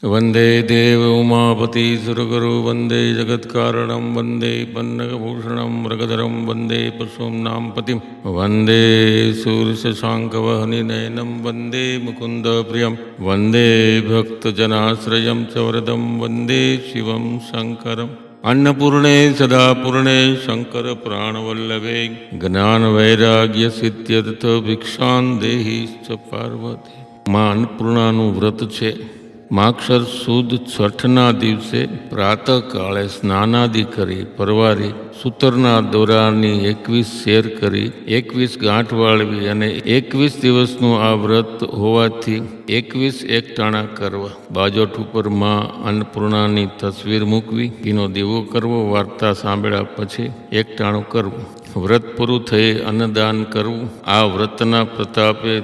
વંદે દેવ ઉમાપતિ સુરગુરુ વંદે જગત્કારણમ વંદે પન્નગભૂષણમ મૃગધરમ વંદે પશુનામ પતિ વંદે સૂર્યશશાંકવહનિનયનમ વંદે મુકુંદ પ્રિયમ વંદે ભક્તજનાશ્રય ચ વરદમ વંદે શિવમ શંકરમ અન્નપૂર્ણે સદા પૂર્ણે શંકર પ્રાણવલ્લભે જ્ઞાન વૈરાગ્ય સિદ્ધ્યર્થ ભિક્ષાન દેહી પાર્વતી માં અન્નપૂર્ણાનું વ્રત છે માક્ષર સુદ છઠના દિવસે પ્રાતઃકાળે સ્નાનાદિ કરી પરવારી સૂતરના દોરાની એકવીસ શેર કરી, એકવીસ ગાંઠ વાળવી અને એકવીસ દિવસનું આ વ્રત હોવાથી એકવીસ એકટાણા કરવા. બાજોઠ ઉપરમાં અન્નપૂર્ણાની તસવીર મૂકવી, ઘીનો દીવો કરવો, વાર્તા સાંભળ્યા પછી એકટાણું કરવું. વ્રત પૂરું થઈ અન્નદાન કરવું. આ વ્રતના પ્રતાપે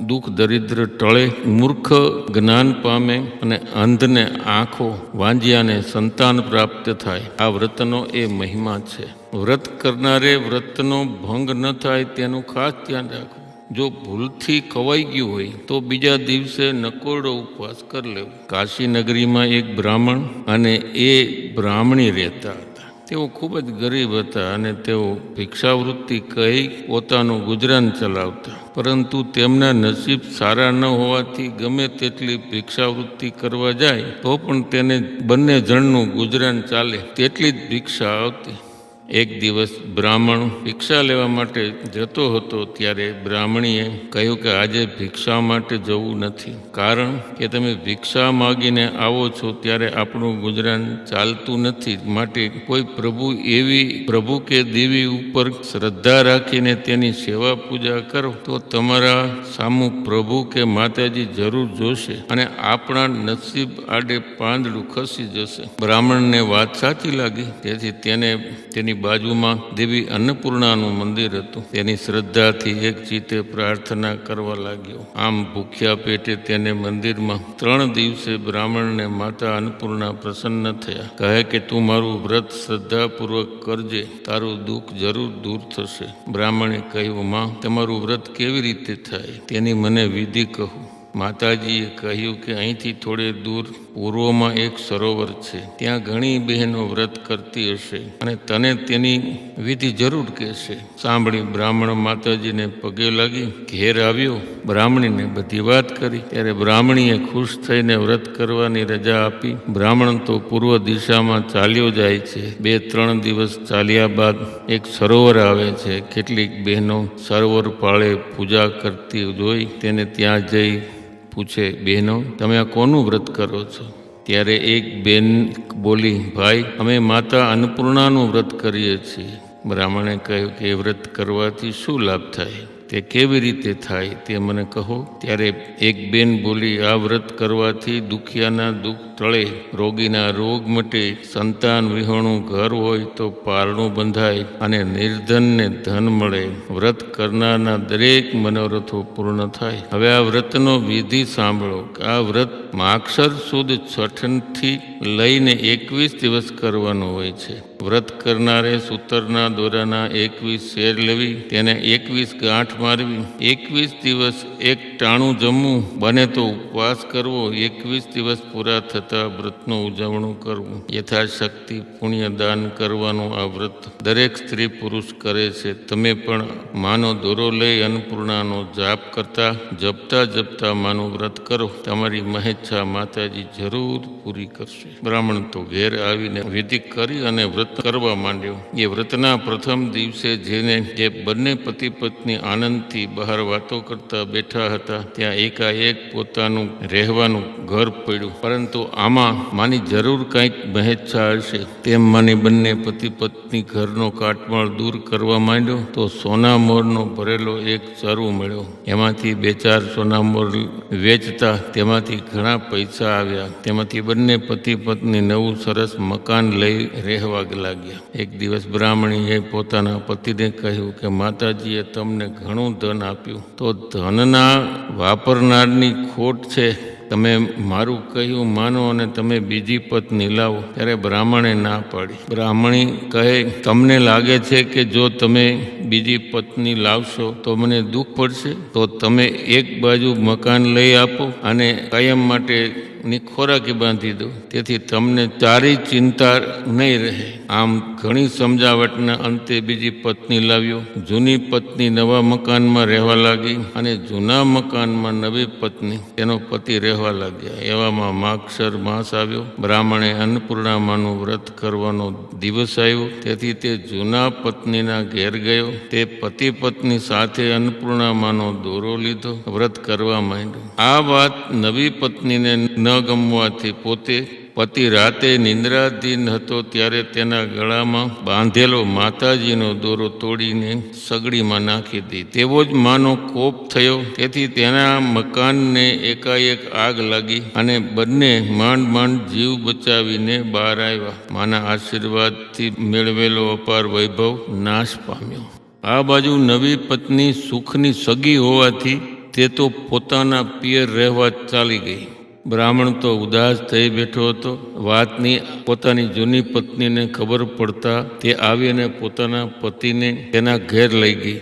દુઃખ, દરિદ્ર, ટળે, મૂર્ખ, જ્ઞાન પામે અને અંધને આંખો વાંજિયાને સંતાન પ્રાપ્ત થાય, આ વ્રતનો એ મહિમા છે. વ્રત કરનારે વ્રતનો ભંગ ન થાય તેનું ખાસ ધ્યાન રાખવું. જો ભૂલથી ખવાઈ ગયું હોય, તો બીજા દિવસે નકોરડો ઉપવાસ કરી લેવો. કાશી નગરીમાં એક બ્રાહ્મણ અને એ બ્રાહ્મણી રહેતા. હતા તેઓ ખૂબ જ ગરીબ હતા અને તેઓ ભિક્ષાવૃત્તિ કહી પોતાનું ગુજરાન ચલાવતા. પરંતુ તેમના નસીબ સારા ન હોવાથી ગમે તેટલી ભિક્ષાવૃત્તિ કરવા જાય, તો પણ તેને બંને જણનું ગુજરાન ચાલે તેટલી જ ભિક્ષા આવતી. એક દિવસ બ્રાહ્મણ ભિક્ષા લેવા માટે જતો હતો ત્યારે બ્રાહ્મણીએ કહ્યું કે આજે ભિક્ષા માટે જવું નથી. કારણ કે તમે ભિક્ષા માગીને આવો છો ત્યારે આપણું ગુજરાન ચાલતું નથી. માટે કોઈ પ્રભુ એવી પ્રભુ કે દેવી ઉપર શ્રદ્ધા રાખીને તેની સેવા પૂજા કરો, તો તમારા સામું પ્રભુ કે માતાજી જરૂર જોશે અને આપણા નસીબ આડે પાંદડું ખસી જશે. બ્રાહ્મણને વાત સાચી લાગી, તેથી તેને તેની બાજુમાં દેવી અન્નપૂર્ણાનું મંદિર હતું. તેની શ્રદ્ધાથી એક ચિત્તે પ્રાર્થના કરવા લાગ્યો. આમ ભૂખ્યા પેટે તેને મંદિરમાં ત્રણ દિવસે બ્રાહ્મણને માતા અન્નપૂર્ણા પ્રસન્ન થયા. કહે કે, તું મારું વ્રત શ્રદ્ધાપૂર્વક કરજે. તારું દુઃખ જરૂર દૂર થશે. બ્રાહ્મણે કહ્યું, માં, તમારું વ્રત કેવી રીતે થાય? તેની મને વિધિ કહું. માતાજીએ કહ્યું કે, અહીંથી થોડે દૂર પૂર્વમાં એક સરોવર છે. ત્યાં ઘણી બહેનો વ્રત કરતી હશે અને તને તેની વિધિ જરૂર કહેશે. સાંભળી, બ્રાહ્મણ માતાજીને પગે લાગી ઘેર આવ્યો. બ્રાહ્મણીને બધી વાત કરી. ત્યારે બ્રાહ્મણીએ ખુશ થઈને વ્રત કરવાની રજા આપી. બ્રાહ્મણ તો પૂર્વ દિશામાં ચાલ્યો જાય છે. બે, ત્રણ દિવસ ચાલ્યા બાદ એક સરોવર આવે છે. કેટલીક બહેનો સરોવર પાળે પૂજા કરતી જોઈ તેને ત્યાં જઈ પૂછે, બહેનો, તમે આ કોનું વ્રત કરો છો? ત્યારે એક બેન બોલી, ભાઈ, અમે માતા અન્નપૂર્ણાનું વ્રત કરીએ છીએ. બ્રાહ્મણે કહ્યું કે વ્રત કરવાથી શું લાભ થાય? તે કેવી રીતે થાય તે મને કહો. ત્યારે એક બેન બોલી, આ વ્રત કરવાથી દુખિયાના દુઃખ ટળે, રોગીના રોગ મટે, સંતાન વિહોણું ઘર હોય તો પારણું બંધાય અને નિર્ધનને ધન મળે. વ્રત કરનારના દરેક મનોરથો પૂર્ણ થાય. હવે આ વ્રતનો વિધિ સાંભળો આ વ્રત માક્ષર સુદ છઠનથી લઈને એકવીસ દિવસ કરવાનું હોય છે. વ્રત કરનારે સૂતરના દોરાના એકવીસ શેર લેવી, તેને એકવીસ ગાંઠ મારવી, એકવીસ દિવસ એક ટાણું જમવું, બને તો ઉપવાસ કરવો, એકવીસ દિવસ પૂરા થતાં વ્રતનું ઉજવણું કરવું. યથાશક્તિ પુણ્ય દાન કરવાનું આ વ્રત દરેક સ્ત્રી પુરુષ કરે છે. તમે પણ માનો દોરો લઈ અન્નપૂર્ણાનો જાપ કરતા, જપતા જપતા માનું વ્રત કરો. તમારી મહેચ્છા માતાજી જરૂર પૂરી કરશે. બ્રાહ્મણ તો ઘેર આવીને વિધિ કરી અને વ્રત કરવા માંડ્યો. એ વ્રતના પ્રથમ દિવસે જેને જે બંને પતિ પત્ની આનંદથી બહાર વાતો કરતા બેઠા હતા ત્યાં એકાએક પોતાનું રહેવાનું ઘર પડ્યું. પરંતુ આમાં માની જરૂર કંઈક મહેચ્છા હશે. તેમ માની બંને પતિ પત્ની ઘરનો કાટમાળ દૂર કરવા માંડ્યો તો સોના મોરનો ભરેલો એક ચરુ મળ્યો. એમાંથી બે ચાર સોના મોર વેચતા તેમાંથી ઘણા પૈસા આવ્યા. તેમાંથી બંને પતિ પત્ની નવું સરસ મકાન લઈ રહેવા લાગ્યા. એક દિવસ બ્રાહ્મણીએ પોતાના પતિને કહ્યું કે, માતાજીએ તમને ઘણું ધન આપ્યું. તો ધનના વાપરનારની ખોટ છે. તમે મારું કહ્યું માનો અને તમે બીજી પત્ની લાવો ત્યારે બ્રાહ્મણે ના પાડી. બ્રાહ્મણી કહે, તમને લાગે છે કે જો તમે બીજી પત્ની લાવશો, તો મને દુઃખ પડશે? તો તમે એક બાજુ મકાન લઈ આપો અને કાયમ માટે ની ખોરાકી બાંધી દો તેથી તમને ચારી ચિંતા નહીં રહે. આમ ઘણી સમજાવટના અંતે બીજી પત્ની લાવ્યો. જૂની પત્ની નવા મકાનમાં રહેવા લાગી અને જૂના મકાનમાં નવી પત્ની. તેનો પતિ રહેવા લાગ્યા. એવામાં માક્ષર માસ આવ્યો. બ્રાહ્મણે અન્નપૂર્ણામાનું વ્રત કરવાનો દિવસ આવ્યો. તેથી તે જૂના પત્નીના ઘેર ગયો. તે પતિ પત્ની સાથે અન્નપૂર્ણામાનો દોરો લીધો. વ્રત કરવા માંડ્યો. આ વાત નવી પત્નીને ન ગમવાથી પોતે પતિ રાતે નિંદ્રાધીન હતો ત્યારે તેના ગળામાં બાંધેલો માતાજીનો દોરો તોડીને સગડીમાં નાખી દી. તેવો જ માનો કોપ થયો. તેથી તેના મકાનને એકાએક આગ લાગી અને બંને માંડ માંડ જીવ બચાવીને બહાર આવ્યા. માના આશીર્વાદથી મેળવેલો અપાર વૈભવ નાશ પામ્યો. આ બાજુ નવી પત્ની સુખની સગી હોવાથી તે તો પોતાના પિયર રહેવા ચાલી ગઈ. બ્રાહ્મણ તો ઉદાસ થઈ બેઠો હતો. વાતની પોતાની જૂની પત્નીને ખબર પડતા તે આવીને પોતાના પતિને તેના ઘેર લઈ ગઈ.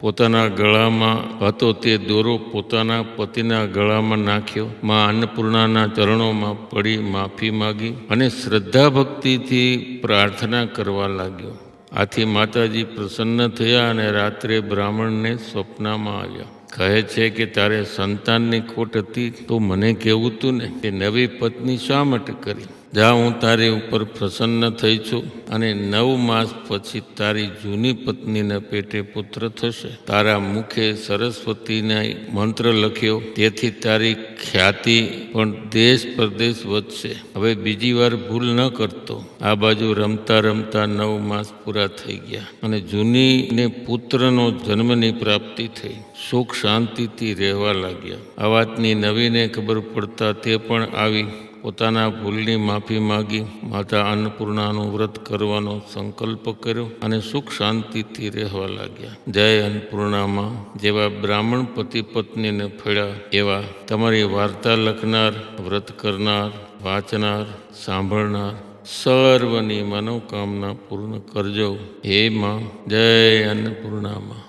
પોતાના ગળામાં હતો તે દોરો પોતાના પતિના ગળામાં નાખ્યો. માં અન્નપૂર્ણાના ચરણોમાં પડી માફી માગી અને શ્રદ્ધા ભક્તિથી પ્રાર્થના કરવા લાગ્યો. આથી માતાજી પ્રસન્ન થયા અને રાત્રે બ્રાહ્મણને સ્વપ્નમાં આવ્યા. કહે છે કે તારે સંતાનની ખોટ હતી તો મને કહેવું તું ને કે નવી પત્ની શા માટે કરી? જા, હું તારી ઉપર પ્રસન્ન થઈ છું અને નવ માસ પછી તારી જૂની પત્નીના પેટે પુત્ર થશે. તારા મુખે સરસ્વતીને મંત્ર લખ્યો. તેથી તારી ખ્યાતિ પણ દેશ પરદેશ વધશે. હવે બીજી વાર ભૂલ ન કરતો. આ બાજુ રમતા રમતા નવ માસ પૂરા થઈ ગયા અને જૂનીને પુત્રનો જન્મની પ્રાપ્તિ થઈ. સુખ શાંતિથી રહેવા લાગ્યા. આ વાતની નવીને ખબર પડતા તે પણ આવી. પોતાના ભૂલની માફી માગી, માતા અન્નપૂર્ણાનું વ્રત કરવાનો સંકલ્પ કર્યો અને સુખ શાંતિથી રહેવા લાગ્યા. જય અન્નપૂર્ણામાં, જેવા બ્રાહ્મણ પતિ પત્નીને ફળ્યા, એવા તમારી વાર્તા લખનાર, વ્રત કરનાર, વાંચનાર, સાંભળનાર સર્વની મનોકામના પૂર્ણ કરજો. હે માં, જય અન્નપૂર્ણામાં.